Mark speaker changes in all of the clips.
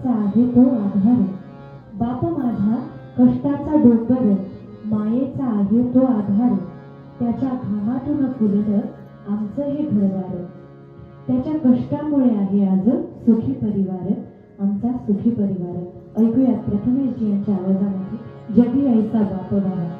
Speaker 1: मायेचा आहे तो आधार बाप माझा कष्टाचा डोंगर मायेचा आहे तो आधार त्याच्या घामातून फुललं आमचं हे घरवार त्याच्या कष्टामुळे आहे आज सुखी परिवार आमचा सुखी परिवार ऐकूयात प्रथमेशजी यांच्या आवाजामध्ये जगी ऐसा बाप वारा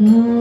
Speaker 1: Mm.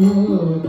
Speaker 1: Oh,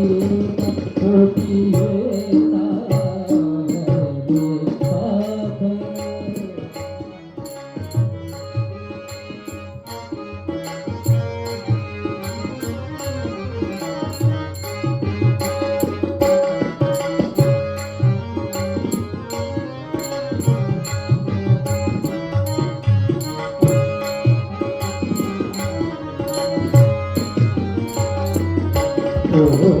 Speaker 1: Oh,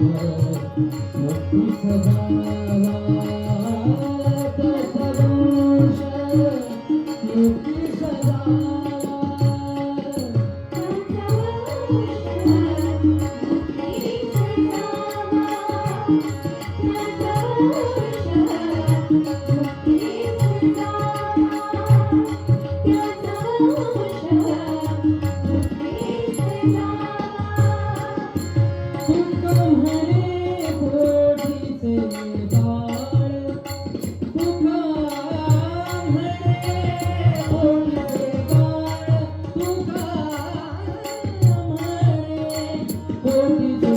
Speaker 1: love. Hope